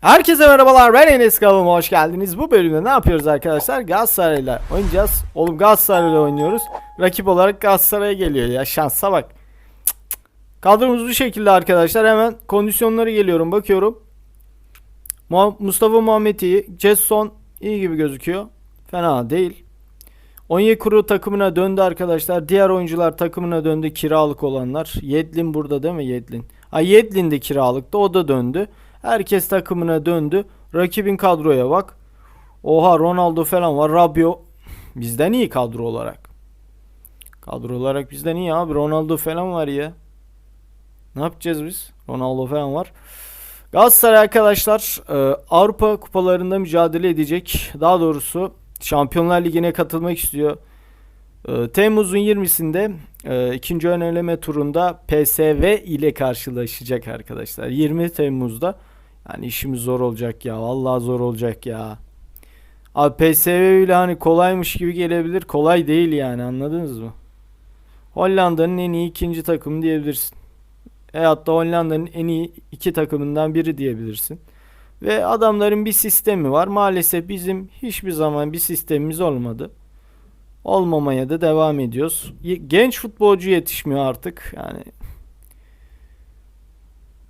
Herkese merhabalar ben Enes kanalıma hoş geldiniz. Bu bölümde ne yapıyoruz arkadaşlar? Galatasaray'la oynayacağız. Oğlum Galatasaray'la oynuyoruz. Rakip olarak Galatasaray'a geliyor ya şansa bak. Cık. Kadromuz bu şekilde arkadaşlar. Hemen kondisyonları geliyorum bakıyorum. Mu- Mustafa Muhammed iyi. Jetson iyi gibi gözüküyor. Fena değil. Onyekuru takımına döndü arkadaşlar. Diğer oyuncular takımına döndü kiralık olanlar. Yedlin burada değil mi Yedlin? Ha Yedlin de kiralıkta o da döndü. Herkes takımına döndü. Rakibin kadroya bak. Oha Ronaldo falan var. Rabio bizden iyi kadro olarak. Kadro olarak bizden iyi abi. Ronaldo falan var ya. Ne yapacağız biz? Ronaldo falan var. Galatasaray arkadaşlar e, Avrupa kupalarında mücadele edecek. Daha doğrusu Şampiyonlar Ligi'ne katılmak istiyor. E, Temmuz'un 20'sinde e, ikinci ön eleme turunda PSV ile karşılaşacak arkadaşlar. 20 Temmuz'da. Yani işimiz zor olacak ya. Vallahi zor olacak ya. Abi PSV ile hani kolaymış gibi gelebilir. Kolay değil yani anladınız mı? Hollanda'nın en iyi ikinci takımı diyebilirsin. E hatta Hollanda'nın en iyi iki takımından biri diyebilirsin. Ve adamların bir sistemi var. Maalesef bizim hiçbir zaman bir sistemimiz olmadı. Olmamaya da devam ediyoruz. Genç futbolcu yetişmiyor artık. Yani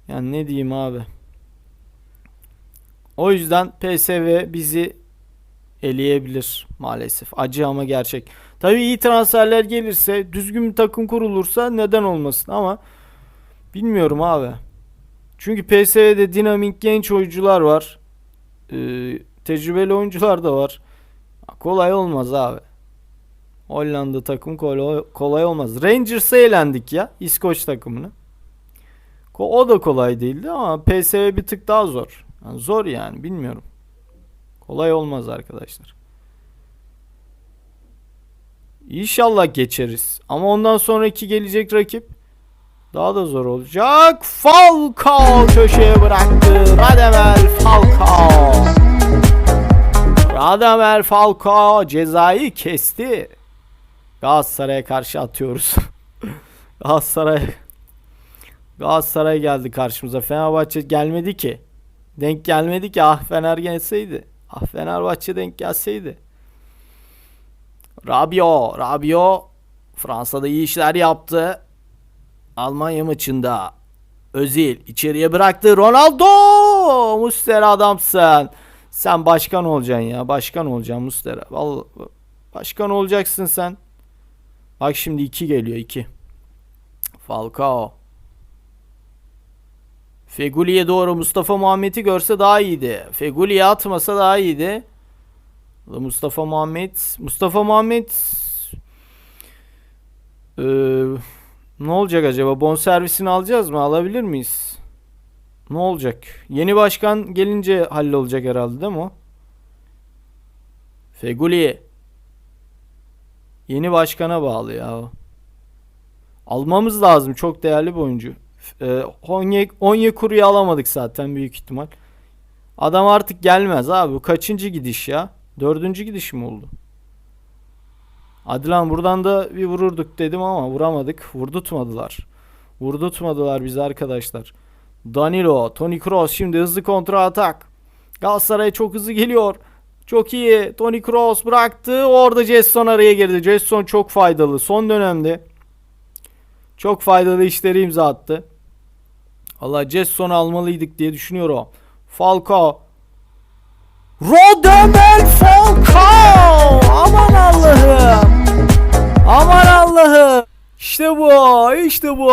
yani ne diyeyim abi. O yüzden PSV bizi eleyebilir maalesef. Acı ama gerçek. Tabii iyi transferler gelirse, düzgün bir takım kurulursa neden olmasın ama bilmiyorum abi. Çünkü PSV'de dinamik genç oyuncular var. Ee, tecrübeli oyuncular da var. Kolay olmaz abi. Hollanda takım kolay, kolay olmaz. Rangers'a elendik ya İskoç takımını. O da kolay değildi ama PSV bir tık daha zor. Yani zor yani bilmiyorum. Kolay olmaz arkadaşlar. İnşallah geçeriz. Ama ondan sonraki gelecek rakip daha da zor olacak. Falcao köşeye bıraktı. Radamel Falcao. Radamel Falcao cezayı kesti. Galatasaray'a karşı atıyoruz. Galatasaray Galatasaray geldi karşımıza. Fenerbahçe gelmedi ki. Denk gelmedi ki. Ah Fener gelseydi. Ah Fenerbahçe denk gelseydi. Rabio, Rabio Fransa'da iyi işler yaptı. Almanya maçında Özil içeriye bıraktı. Ronaldo! Mustera adamsın. Sen başkan olacaksın ya. Başkan olacaksın Mustera. Vallahi başkan olacaksın sen. Bak şimdi 2 geliyor 2. Falcao. Feguli'ye doğru Mustafa Muhammed'i görse daha iyiydi. Feguli'ye atmasa daha iyiydi. Mustafa Muhammed. Mustafa Muhammed Ee, ne olacak acaba? Bonservisini alacağız mı? Alabilir miyiz? Ne olacak? Yeni başkan gelince hallolacak herhalde değil mi o? Feguli. Yeni başkana bağlı ya. Almamız lazım. Çok değerli bir oyuncu. Ee, Onye, Onyekuru'yu alamadık zaten büyük ihtimal. Adam artık gelmez abi. Bu kaçıncı gidiş ya? Dördüncü gidiş mi oldu? Hadi lan buradan da bir vururduk dedim ama vuramadık. Vurdurtmadılar. Vurdurtmadılar bizi arkadaşlar. Danilo, Toni Kroos şimdi hızlı kontra atak. Galatasaray çok hızlı geliyor. Çok iyi. Toni Kroos bıraktı. Orada Jetson araya girdi. Jetson çok faydalı. Son dönemde çok faydalı işleri imza attı. Allah Jetson'u almalıydık diye düşünüyorum. Falcao. Rodamel Falcao. Aman Allah'ım. Aman Allah'ım. İşte bu. işte bu.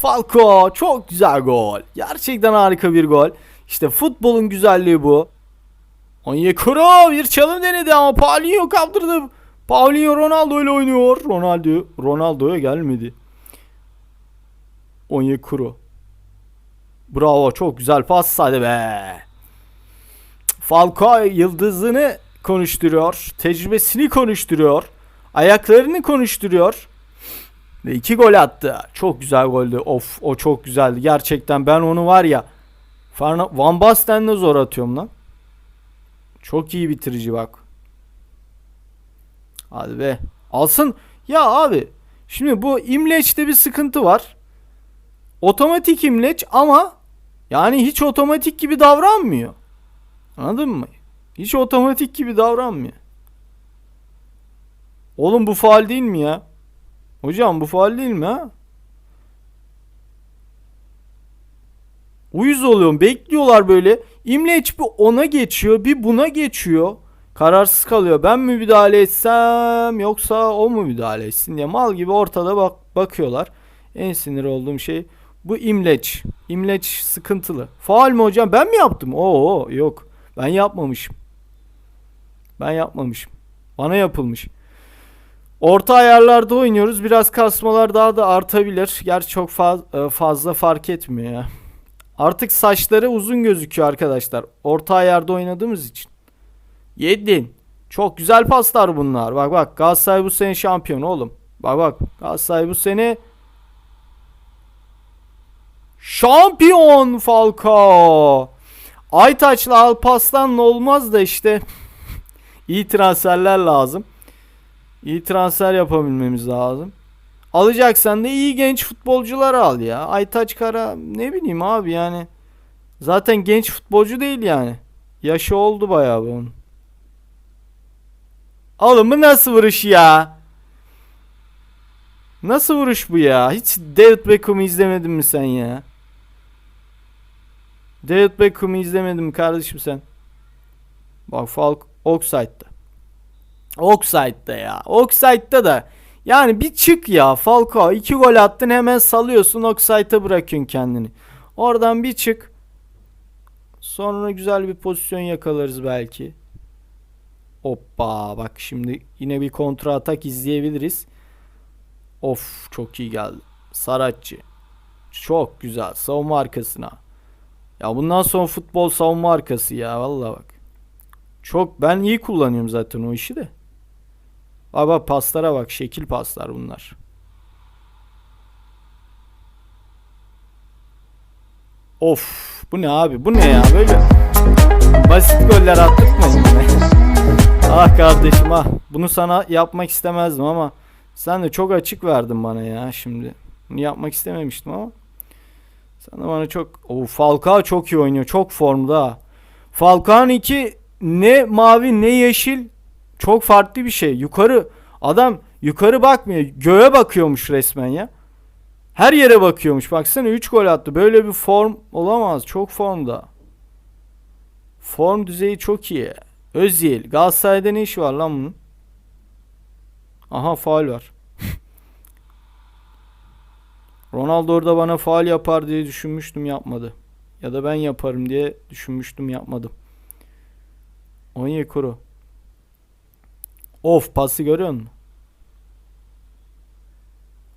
Falcao çok güzel gol. Gerçekten harika bir gol. İşte futbolun güzelliği bu. Onyekuru bir çalım denedi ama Paulinho kaptırdı. Paulinho Ronaldo ile oynuyor. Ronaldo Ronaldo'ya gelmedi. Onyekuru. Bravo çok güzel pas hadi be. Falcao yıldızını konuşturuyor. Tecrübesini konuşturuyor. Ayaklarını konuşturuyor. Ve iki gol attı. Çok güzel goldü. Of o çok güzeldi. Gerçekten ben onu var ya Van Basten'le zor atıyorum lan. Çok iyi bitirici bak. Hadi be. Alsın. Ya abi. Şimdi bu imleçte bir sıkıntı var. Otomatik imleç ama Yani hiç otomatik gibi davranmıyor. Anladın mı? Hiç otomatik gibi davranmıyor. Oğlum bu faal değil mi ya? Hocam bu faal değil mi ha? Uyuz oluyorum. Bekliyorlar böyle. İmleç bir ona geçiyor, bir buna geçiyor. Kararsız kalıyor. Ben mi müdahale etsem yoksa o mu müdahale etsin diye mal gibi ortada bak bakıyorlar. En sinir olduğum şey bu imleç. İmleç sıkıntılı. Faal mi hocam? Ben mi yaptım? Oo yok. Ben yapmamışım. Ben yapmamışım. Bana yapılmış. Orta ayarlarda oynuyoruz. Biraz kasmalar daha da artabilir. Gerçi çok fa- e, fazla fark etmiyor ya. Artık saçları uzun gözüküyor arkadaşlar. Orta ayarda oynadığımız için. Yedin. Çok güzel paslar bunlar. Bak bak Galatasaray bu sene şampiyon oğlum. Bak bak Galatasaray bu sene şampiyon Falcao. Aytaç'la Alpaslan'la olmaz da işte iyi transferler lazım. İyi transfer yapabilmemiz lazım. Alacaksan da iyi genç futbolcular al ya. Aytaç Kara ne bileyim abi yani. Zaten genç futbolcu değil yani. Yaşı oldu bayağı bunun. Oğlum bu nasıl vuruş ya? Nasıl vuruş bu ya? Hiç David Beckham'ı izlemedin mi sen ya? David Beckham'ı izlemedin mi kardeşim sen? Bak Falk Offside'da. Offside'da ya. Offside'da da yani bir çık ya Falcao. iki gol attın hemen salıyorsun offside'a bırakıyorsun kendini. Oradan bir çık. Sonra güzel bir pozisyon yakalarız belki. Hoppa bak şimdi yine bir kontra atak izleyebiliriz. Of çok iyi geldi. Saratçı. Çok güzel. Savunma arkasına. Ya bundan sonra futbol savunma arkası ya vallahi bak. Çok ben iyi kullanıyorum zaten o işi de. Baba paslara bak. Şekil paslar bunlar. Of. Bu ne abi? Bu ne ya? Böyle basit goller attırtmayın bana. ah kardeşim ah. Bunu sana yapmak istemezdim ama sen de çok açık verdin bana ya şimdi. Bunu yapmak istememiştim ama. Sen de bana çok... O Falcao çok iyi oynuyor. Çok formda. Falcao'nun iki ne mavi ne yeşil çok farklı bir şey. Yukarı adam yukarı bakmıyor. Göğe bakıyormuş resmen ya. Her yere bakıyormuş. Baksana 3 gol attı. Böyle bir form olamaz. Çok formda. Form düzeyi çok iyi. Özil. Galatasaray'da ne işi var lan bunun? Aha faal var. Ronaldo orada bana faal yapar diye düşünmüştüm yapmadı. Ya da ben yaparım diye düşünmüştüm yapmadım. Onyekuru. Of pası görüyor musun?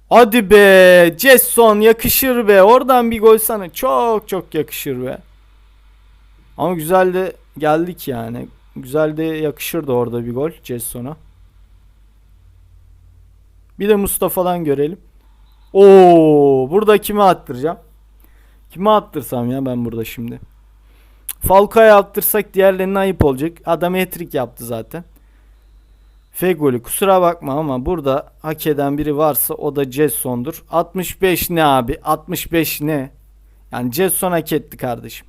Hadi be Cesson yakışır be. Oradan bir gol sana çok çok yakışır be. Ama güzel de geldik yani. Güzel de yakışırdı orada bir gol Cesson'a. Bir de Mustafa'dan görelim. Oo, burada kimi attıracağım? Kime attırsam ya ben burada şimdi? Falcao'ya attırsak diğerlerine ayıp olacak. Adam hat yaptı zaten. F golü kusura bakma ama burada hak eden biri varsa o da Jetson'dur. 65 ne abi? 65 ne? Yani Jetson hak etti kardeşim.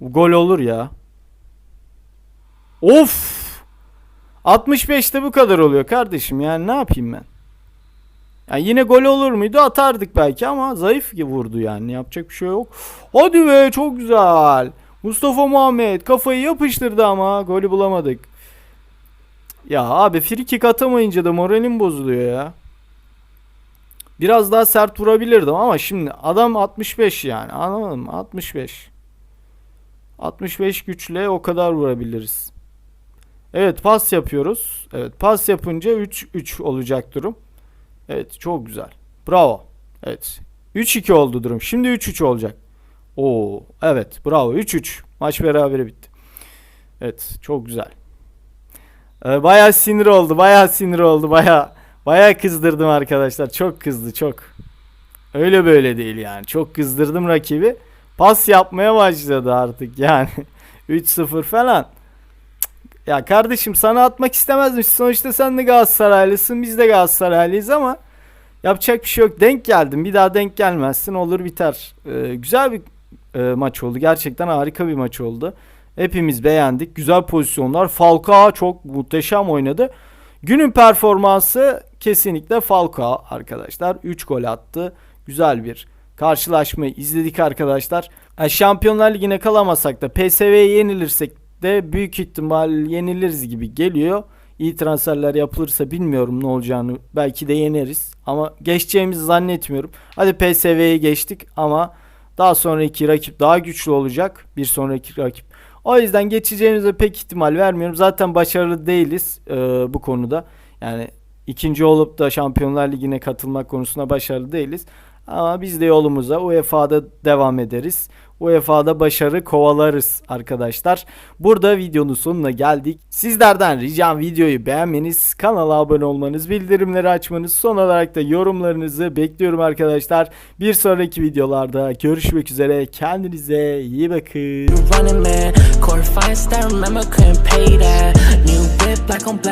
Gol olur ya. Of! 65'te bu kadar oluyor kardeşim. Yani ne yapayım ben? Yani yine gol olur muydu? Atardık belki ama zayıf gibi vurdu yani. Yapacak bir şey yok. Hadi be çok güzel. Mustafa Muhammed kafayı yapıştırdı ama golü bulamadık. Ya abi free kick atamayınca da moralim bozuluyor ya. Biraz daha sert vurabilirdim ama şimdi adam 65 yani anladın mı? 65. 65 güçle o kadar vurabiliriz. Evet pas yapıyoruz. Evet pas yapınca 3-3 olacak durum. Evet çok güzel. Bravo. Evet. 3-2 oldu durum. Şimdi 3-3 olacak. Oo evet bravo 3-3. Maç berabere bitti. Evet çok güzel. Ee, bayağı sinir oldu. Bayağı sinir oldu. Bayağı bayağı kızdırdım arkadaşlar. Çok kızdı çok. Öyle böyle değil yani. Çok kızdırdım rakibi. Pas yapmaya başladı artık yani. 3-0 falan. Ya kardeşim sana atmak istemezmiş. Sonuçta sen de Galatasaraylısın. Biz de Galatasaraylıyız ama Yapacak bir şey yok. Denk geldim. Bir daha denk gelmezsin. Olur biter. Ee, güzel bir e, maç oldu. Gerçekten harika bir maç oldu. Hepimiz beğendik. Güzel pozisyonlar. Falcao çok muhteşem oynadı. Günün performansı kesinlikle Falcao arkadaşlar. 3 gol attı. Güzel bir karşılaşmayı izledik arkadaşlar. Yani Şampiyonlar Ligi'ne kalamasak da PSV'ye yenilirsek de büyük ihtimal yeniliriz gibi geliyor. İyi transferler yapılırsa bilmiyorum ne olacağını. Belki de yeneriz. Ama geçeceğimizi zannetmiyorum. Hadi PSV'ye geçtik ama daha sonraki rakip daha güçlü olacak. Bir sonraki rakip. O yüzden geçeceğimize pek ihtimal vermiyorum. Zaten başarılı değiliz e, bu konuda. Yani ikinci olup da Şampiyonlar Ligi'ne katılmak konusunda başarılı değiliz. Ama biz de yolumuza UEFA'da devam ederiz. UEFA'da başarı kovalarız arkadaşlar. Burada videonun sonuna geldik. Sizlerden ricam videoyu beğenmeniz, kanala abone olmanız, bildirimleri açmanız, son olarak da yorumlarınızı bekliyorum arkadaşlar. Bir sonraki videolarda görüşmek üzere. Kendinize iyi bakın.